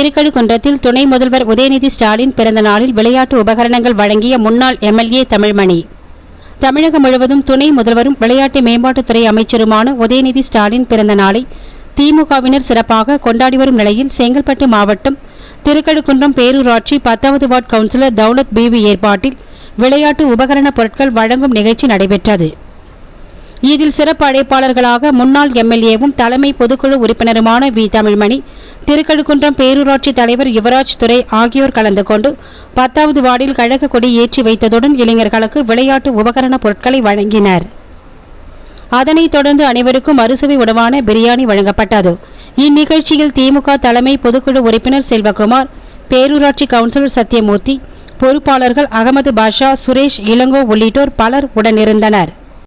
திருக்கழுக்குன்றத்தில் துணை முதல்வர் உதயநிதி ஸ்டாலின் பிறந்த நாளில் விளையாட்டு உபகரணங்கள் வழங்கிய முன்னாள் எம்எல்ஏ தமிழ்மணி. தமிழகம் முழுவதும் துணை முதல்வரும் விளையாட்டு மேம்பாட்டுத்துறை அமைச்சருமான உதயநிதி ஸ்டாலின் பிறந்த நாளை திமுகவினர் சிறப்பாக கொண்டாடி வரும் நிலையில் செங்கல்பட்டு மாவட்டம் திருக்கழுக்குன்றம் பேரூராட்சி பத்தாவது வார்டு கவுன்சிலர் தௌலத் பிவி ஏற்பாட்டில் விளையாட்டு உபகரண பொருட்கள் வழங்கும் நிகழ்ச்சி நடைபெற்றது. இதில் சிறப்பு அழைப்பாளர்களாக முன்னாள் எம்எல்ஏவும் தலைமை பொதுக்குழு உறுப்பினருமான வி தமிழ்மணி திருக்கழுக்குன்றம் பேரூராட்சி தலைவர் யுவராஜ் துரை ஆகியோர் கலந்து கொண்டு பத்தாவது வார்டில் கழக கொடி ஏற்றி வைத்ததுடன் இளைஞர்களுக்கு விளையாட்டு உபகரண பொருட்களை வழங்கினர். அதனைத் தொடர்ந்து அனைவருக்கும் அறுசுவை உணவான பிரியாணி வழங்கப்பட்டது. இந்நிகழ்ச்சியில் திமுக தலைமை பொதுக்குழு உறுப்பினர் செல்வகுமார் பேரூராட்சி கவுன்சிலர் சத்யமூர்த்தி பொறுப்பாளர்கள் அகமது பாஷா சுரேஷ் இளங்கோ உள்ளிட்டோர் பலர் உடனிருந்தனர்.